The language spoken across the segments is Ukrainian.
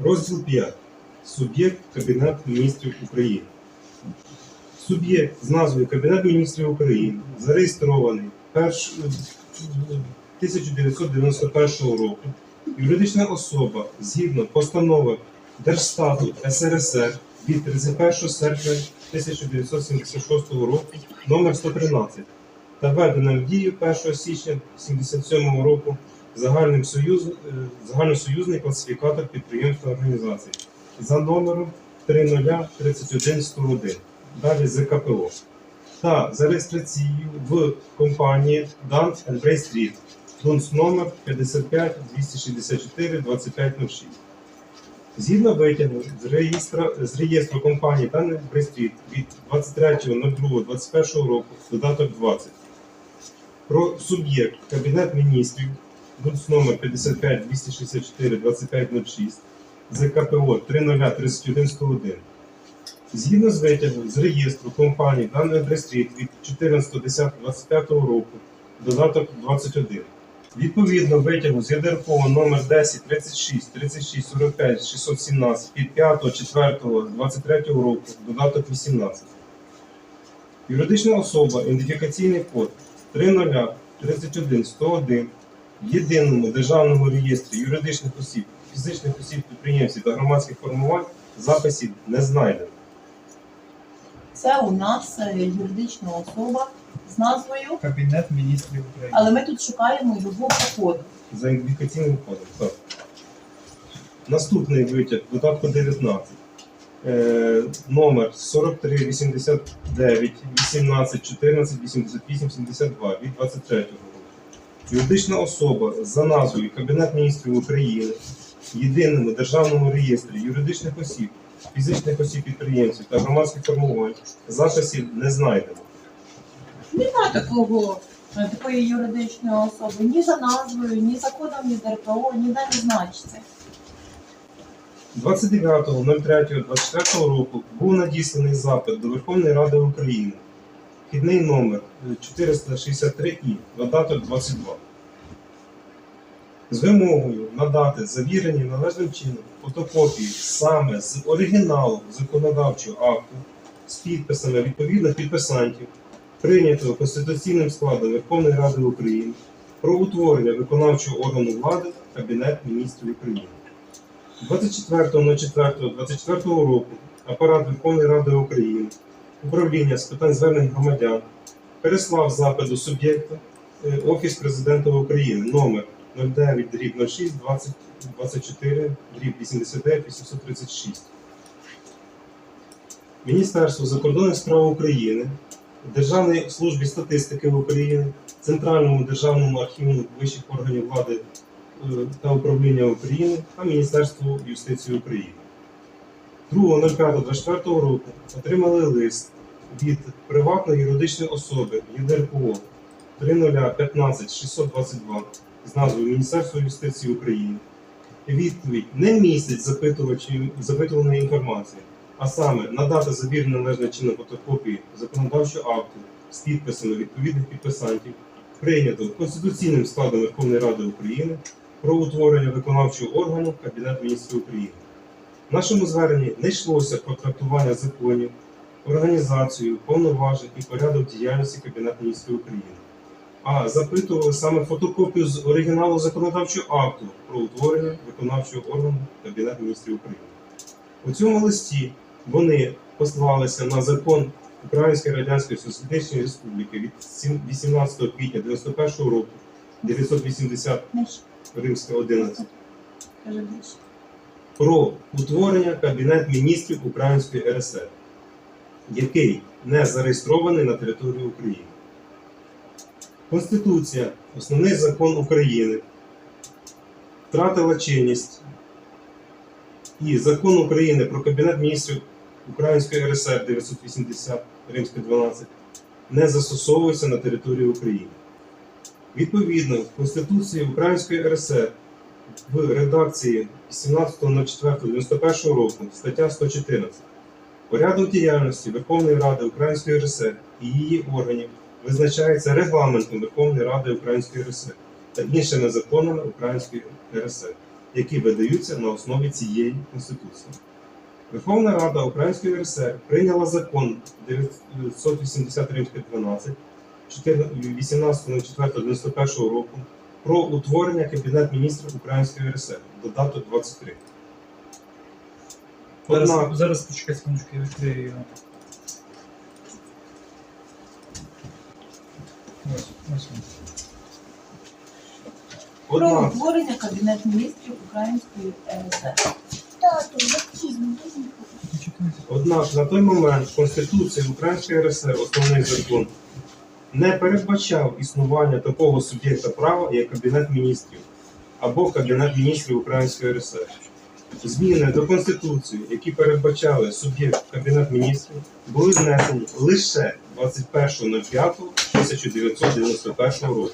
Розділ 5. Суб'єкт Кабінет міністрів України. Суб'єкт з назвою Кабінет міністрів України зареєстрований 1991 року. Юридична особа згідно постанови Держстату СРСР від 31 серпня 1976 року номер 113 та введена в дію 1 січня 1977 року загальним союз, е, загальносоюзний класифікатор підприємств та організацій за номером 3031101, далі ЗКПО, та за реєстрацією в компанії Dun Bradstreet, ДУНС номер 55 264 2506. Згідно витягу з з реєстру компанії Dun Bradstreet від 23.02.21 року, додаток 20 про суб'єкт Кабінет міністрів, ДУНС номер 55 264 2506, ЗКПО 303101. Згідно з витягом з реєстру компанії даної Брестріт від 14.10.25 року, додаток 21. Відповідно витягу з ядеркового номер 10 36 36 45 617 від 5 4 23 року, додаток 18. Юридична особа, ідентифікаційний код 30 31 101 в єдиному державному реєстрі юридичних осіб, фізичних осіб підприємців та громадських формувань записів не знайдено. Це у нас е, юридична особа з назвою, Кабінет міністрів України. але ми тут шукаємо його по коду. За ідентифікаційним кодом. Так. Наступний витяг, додатку 19. Е, номер 43 89 18 14 88 72 від 23 року. Юридична особа за назвою Кабінет міністрів України в єдиному державному реєстрі юридичних осіб, фізичних осіб підприємців та громадських формувань записів не знайдено. Немає такого е, такої юридичної особи ні за назвою, ні за кодом, ні ДРПО, ніде не значиться. 29.03.24 року був надісланий запит до Верховної Ради України. Вхідний номер 463І, додаток 22. З вимогою надати завірені належним чином фотокопії саме з оригіналу законодавчого акту з підписами відповідних підписантів, прийнятого Конституційним складом Верховної Ради України про утворення виконавчого органу влади Кабінет міністрів України. 24.04.24 року апарат Верховної Ради України, управління з питань звернень громадян переслав запит до суб'єкта е, Офіс Президента України номер 09 дріб 06 20 24 дріб 89 836. Міністерство закордонних справ України, Державній службі статистики України, Центральному державному архіву вищих органів влади е, та управління України та Міністерству юстиції України. 2.05.24 року отримали лист від приватної юридичної особи ЄДРПО 3015 622 з назвою Міністерство юстиції України. Відповідь не містить запитуваної інформації, а саме надати забір належне чином фотокопії законодавчого акту з підписами відповідних підписантів, прийнято Конституційним складом Верховної Ради України про утворення виконавчого органу Кабінет міністрів України. В нашому зверненні не йшлося про трактування законів, організацію, повноважень і порядок діяльності Кабінету міністрів України, а запитували саме фотокопію з оригіналу законодавчого акту про утворення виконавчого органу Кабінету міністрів України. У цьому листі вони послалися на закон Української Радянської Соціалістичної Республіки від 18 квітня 1991 року 980 Римська 11 про утворення Кабінет міністрів Української РСР, який не зареєстрований на території України. Конституція, основний закон України, втратила чинність і закон України про Кабінет міністрів Української РСР 980 Римська 12 не застосовується на території України. Відповідно, в Конституції Української РСР в редакції 18.04.91 року стаття 114. Порядок діяльності Верховної Ради Української РСР і її органів визначається регламентом Верховної Ради Української РСР та іншими законами Української РСР. які видаються на основі цієї Конституції. Верховна Рада Української РСР прийняла закон 980 12 18.04.91 року про утворення Кабінет міністрів Української РСР, додаток 23. Зараз, зараз почекай секундочку, я відкрию його. Ось, ось він. Про утворення Кабінету міністрів Української РСР. Тату, Почекайте. Однак на той момент Конституція Української РСР, основний закон, не передбачав існування такого суб'єкта права, як Кабінет міністрів або Кабінет міністрів Української РСР. Зміни до Конституції, які передбачали суб'єкт Кабінет міністрів, були внесені лише 21.05.1991 року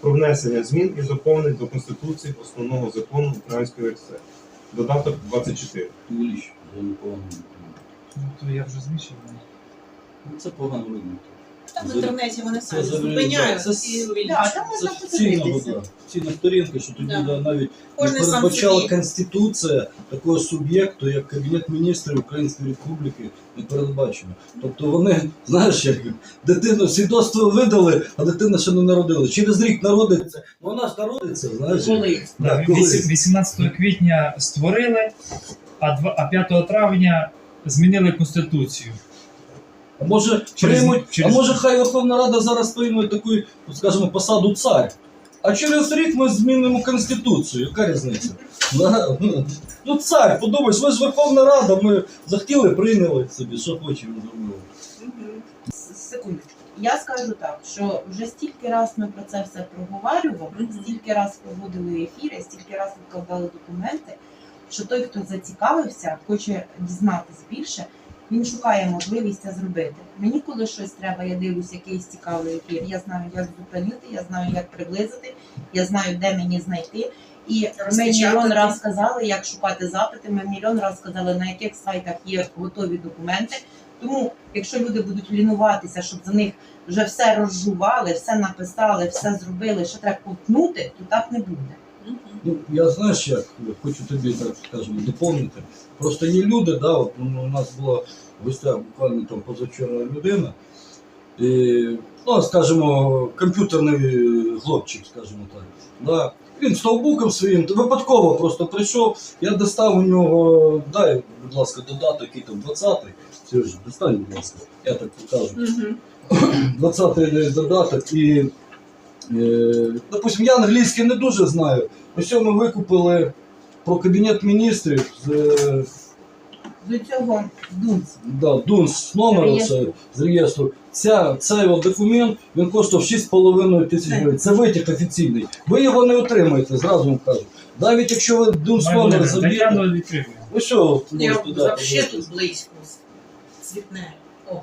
про внесення змін і доповнень до Конституції основного закону Української РСР. Додаток 24. Велич, я не. Ну, то я вже змішав. Ну, Це погано видно. Там в інтернеті вони самі за- зупиняють це і Да, там можна Це цінна подивитися. вода, цінна сторінка, що тоді Да. да, навіть не Кожен сам передбачала собі. Конституція такого суб'єкту, як Кабінет міністрів Української Республіки, не передбачено. Тобто вони, знаєш, як дитину свідоцтво видали, а дитина ще не народила. Через рік народиться, ну вона ж народиться, знаєш. Коли? Да, Да, колись. 18 квітня створили, а, два, а 5 травня змінили Конституцію. А може Через- приймуть, через- а може хай Верховна Рада зараз прийме таку, скажімо, посаду цар. А через рік ми змінимо Конституцію. Яка різниця? Да, ну, Ну, цар, подумаєш, ви ж Верховна Рада, ми захотіли, прийняли собі, що хочемо зробили. С- Секундочку. Я скажу так, що вже стільки раз ми про це все проговорювали, Мгм. стільки раз проводили ефіри, стільки раз відкладали документи, що той, хто зацікавився, хоче дізнатись більше, він шукає можливість це зробити. Мені коли щось треба, я дивлюсь якийсь цікавий ефір. Я знаю, як зупинити, я знаю, як приблизити, я знаю, де мені знайти. І ми мільйон раз сказали, як шукати запити. Ми мільйон раз сказали, на яких сайтах є готові документи. Тому, якщо люди будуть лінуватися, щоб за них вже все розжували, все написали, все зробили, що треба купнути, то так не буде. Ну, я знаєш як, хочу тобі так скажемо, доповнити. Просто є люди, да, от, ну, у нас була в гостях буквально там позавчора людина. І, ну, скажімо, комп'ютерний хлопчик, скажімо так. Да. Він з ноутбуком своїм випадково просто прийшов. Я достав у нього, дай, будь ласка, додаток, який там 20-й. Сережа, достань, будь ласка, я так покажу. Мгм. 20-й додаток і, допустим, я англійський не дуже знаю. Ось ми викупили про кабінет міністрів з е, До цього дунц. да, ДУНС номер з реєстру. Ця, цей от документ він коштував 6,5 тисяч гривень. Це витяг офіційний. Ви його не отримаєте, зразу вам кажу. Навіть якщо ви ДУНС номер заб'єте, ви що Я взагалі тут близько. Цвітне. О,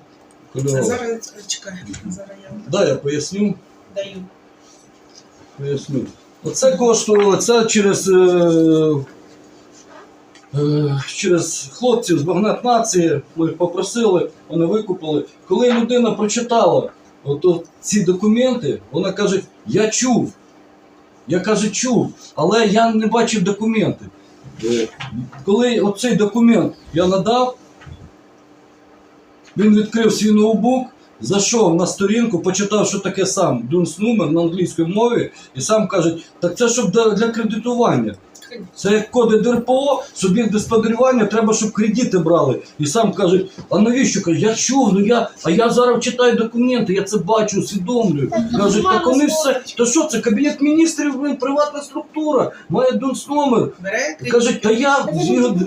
зараз чекай, зараз я Да, я поясню. даю. Поясню. Оце коштувало, це через, е, е, через хлопців з Багнет Нації. Ми їх попросили, вони викупили. Коли людина прочитала ото ці документи, вона каже: Я чув. Я каже, чув, але я не бачив документи. Е, Коли оцей документ я надав, він відкрив свій ноутбук, зайшов на сторінку, почитав, що таке сам Дунс номер на англійській мові, і сам кажуть, так це щоб для, кредитування. Це як коди ДРПО, суб'єкт господарювання, треба, щоб кредити брали. І сам каже, а навіщо? Каже, я чув, ну я, а я зараз читаю документи, я це бачу, усвідомлюю. Кажуть, так вони все. То що це? Кабінет міністрів, блин, приватна структура, має Дунс номер. Кажуть, та я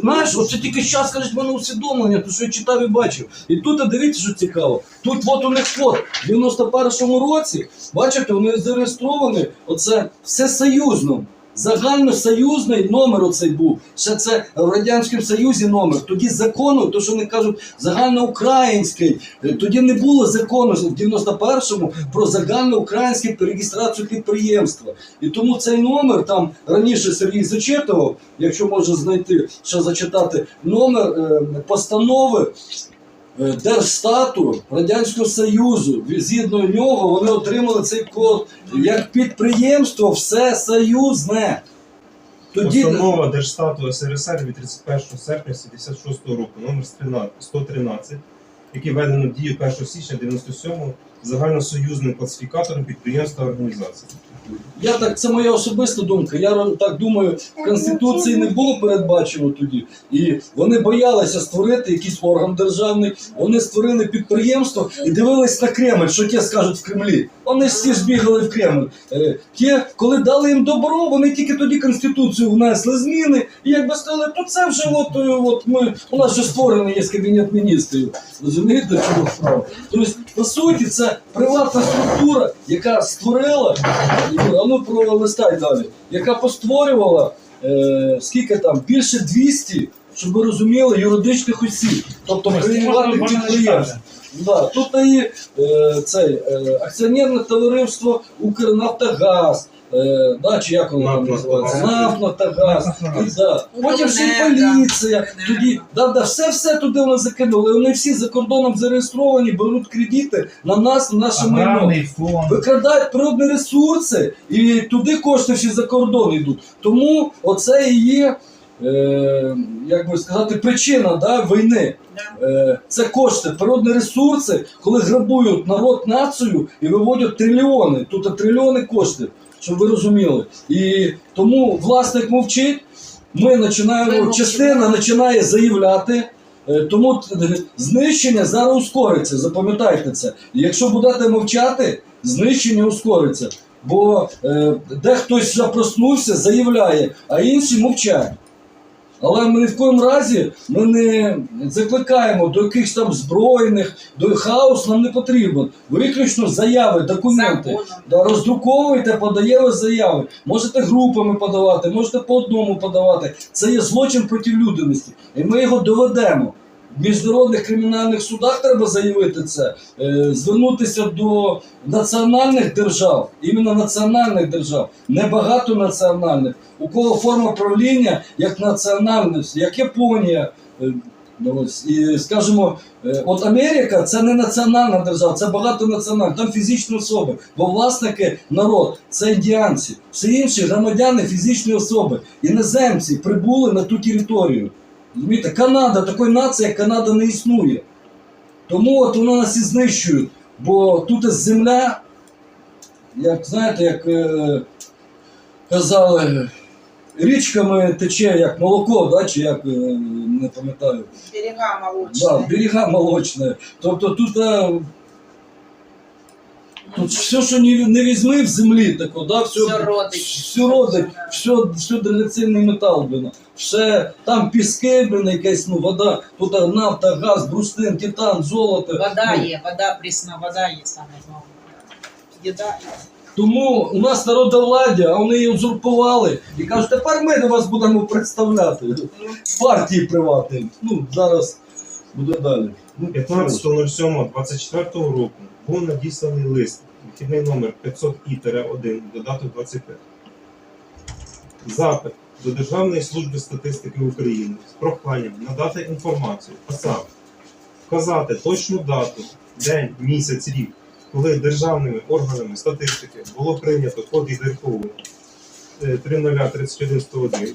знаєш, оце тільки зараз кажуть, в мене усвідомлення, то що я читав і бачив. І тут а дивіться, що цікаво. Тут от у них код. В 91-му році, бачите, вони зареєстровані, оце все союзно. Загальносоюзний номер оцей був. Ще це в Радянському Союзі номер. Тоді закону, то що вони кажуть, загальноукраїнський. Тоді не було закону в 91-му про загальноукраїнську реєстрацію підприємства. І тому цей номер там раніше Сергій зачитував, якщо може знайти, що зачитати, номер е, постанови Держстату Радянського Союзу. Згідно нього вони отримали цей код як підприємство всесоюзне. Тоді Постанова Держстату СРСР від 31 серпня 76 року, номер 113, який введено в дію 1 січня 97 загальносоюзним класифікатором підприємств та організацій. Я так, це моя особиста думка. Я так думаю, в Конституції не було передбачено тоді. І вони боялися створити якийсь орган державний. Вони створили підприємство і дивились на Кремль, що ті скажуть в Кремлі. Вони всі ж бігали в Кремль. Е, Ті, коли дали їм добро, вони тільки тоді Конституцію внесли зміни. І якби сказали, то це вже от, е, от ми, у нас вже створений є кабінет міністрів. Розумієте, чому справа? Тобто, по суті, це приватна структура, яка створила, Юра, а ну пролистай далі, яка постворювала е, скільки там, більше 200, щоб ви розуміли, юридичних осіб, тобто приватних підприємств. Да, тут і е, цей, е, акціонерне товариство Укрнафтогаз, е, да, чи як воно там називається? Нафтогаз. Нафтогаз. Да. Потім ще й поліція. Тоді да, да, все, все туди вони закинули. Вони всі за кордоном зареєстровані, беруть кредити на нас, на наше майно. Аграрний фонд. Викрадають природні ресурси, і туди кошти всі за кордон йдуть. Тому оце і є, е, як би сказати, причина да, війни. Е, це кошти, природні ресурси, коли грабують народ націю і виводять трильйони. Тут трильйони коштів, щоб ви розуміли. І тому власник мовчить. Ми починаємо, частина починає заявляти. Е, Тому знищення зараз ускориться, запам'ятайте це. Якщо будете мовчати, знищення ускориться. Бо е, де хтось запроснувся, заявляє, а інші мовчать. Але ми ні в коїм разі ми не закликаємо до якихось там збройних, до хаос нам не потрібен. Виключно заяви, документи. Да, роздруковуйте, подаємо заяви. Можете групами подавати, можете по одному подавати. Це є злочин проти людяності. І ми його доведемо. В міжнародних кримінальних судах треба заявити це, е, звернутися до національних держав, іменно національних держав, не багатонаціональних, у кого форма правління як національність, як Японія. е, ну, І скажімо, е, от Америка це не національна держава, це багатонаціональна, там фізичні особи, бо власники народ це індіанці, всі інші громадяни фізичні особи, іноземці прибули на ту територію. Розумієте, Канада, такої нації, як Канада не існує. Тому от вони нас і знищують. Бо тут земля, як знаєте, як е, казали, річками тече як молоко, да, чи як е, не пам'ятаю. Берега Да, молочные. берега молочне. Тобто тут, е, тут все, що не, не візьми в землі, тако, да, все, Все родить. все родить, все, все драгоцінний метал, блин. Все, там піски, блин, якась, ну, вода, тут нафта, газ, брустин, титан, золото. Вода Ну, є, вода прісна, вода є саме головне. Їда є. Тому у нас народовладдя, а вони її узурпували і кажуть, тепер ми до вас будемо представляти. Партії приватні. Ну, зараз буде далі. Ну, 15.07.24 року був надісланий лист, вихідний номер 500І-1, додаток 25. Запит до Державної служби статистики України з проханням надати інформацію, а саме вказати точну дату, день, місяць, рік, коли державними органами статистики було прийнято код ІДРПУ е, 3031101,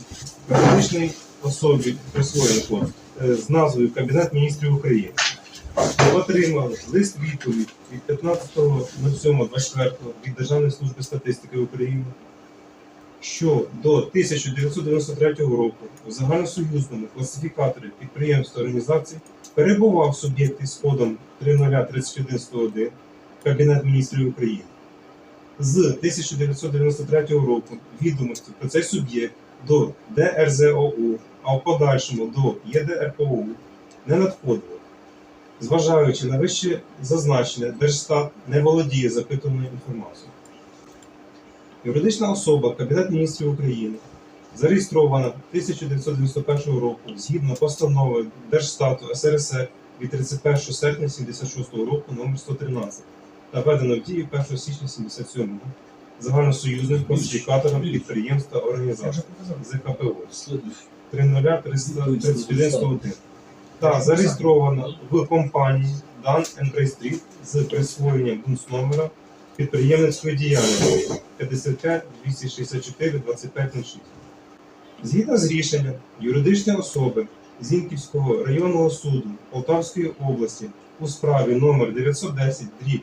юридичній особі присвоєний код е, з назвою Кабінет міністрів України. Отримали лист відповідь від 15.07.24 від Державної служби статистики України, що до 1993 року у загальносоюзному класифікаторі підприємств та організацій перебував суб'єкт із кодом 3031101 Кабінет міністрів України. З 1993 року відомості про цей суб'єкт до ДРЗОУ, а в подальшому до ЄДРПОУ не надходило. Зважаючи на вище зазначене, Держстат не володіє запитаною інформацією. Юридична особа Кабінет міністрів України зареєстрована 1991 року згідно постанови Держстату СРСР від 31 серпня 1976 року номер 113 та введена в дію 1 січня 1977 загальносоюзним класифікатором підприємств та організацій ЗКПО Слідуючий. 30331 та зареєстрована в компанії Dan Bradstreet з присвоєнням бунс-номера підприємницької діяльності 55 264 2506. Згідно з рішенням юридичної особи Зінківського районного суду Полтавської області у справі номер 910 дріб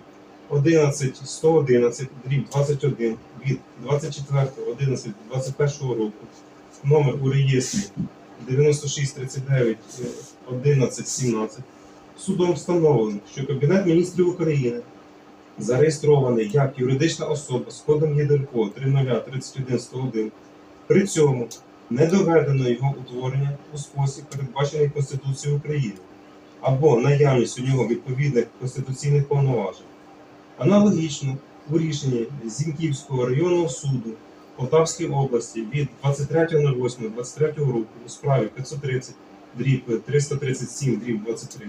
11 дріб 21 від 24.11.21 року номер у реєстрі 9639 11 17 судом встановлено, що Кабінет міністрів України зареєстрований як юридична особа з кодом ЄДРПО 3031101 при цьому не доведено його утворення у спосіб, передбачений Конституцією України, або наявність у нього відповідних конституційних повноважень. Аналогічно у рішенні Зінківського районного суду Полтавської області від 23.08.23 року у справі 530 дріб 337 дріб 23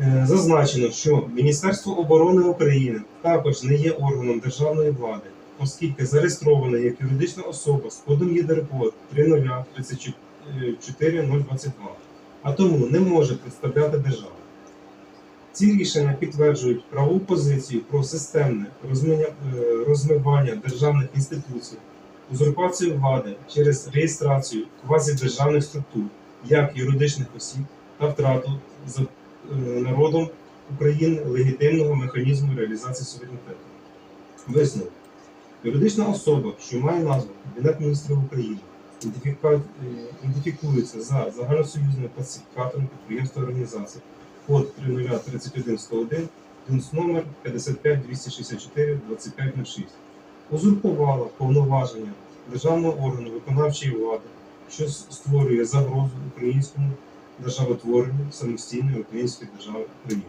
е, зазначено, що Міністерство оборони України також не є органом державної влади, оскільки зареєстроване як юридична особа з кодом ЄДРПО 3034022, а тому не може представляти державу. Ці рішення підтверджують правову позицію про системне е, розмивання державних інституцій, узурпацію влади через реєстрацію квазідержавних структур як юридичних осіб та втрату за е, народом України легітимного механізму реалізації суверенітету. Висновок. Юридична особа, що має назву Кабінет міністрів України, е, ідентифікується за загальносоюзним класифікатором підприємства організації код 3031101, ДУНС номер 55264 2506 узурпувала повноваження державного органу виконавчої влади, що створює загрозу українському державотворенню самостійної української держави України.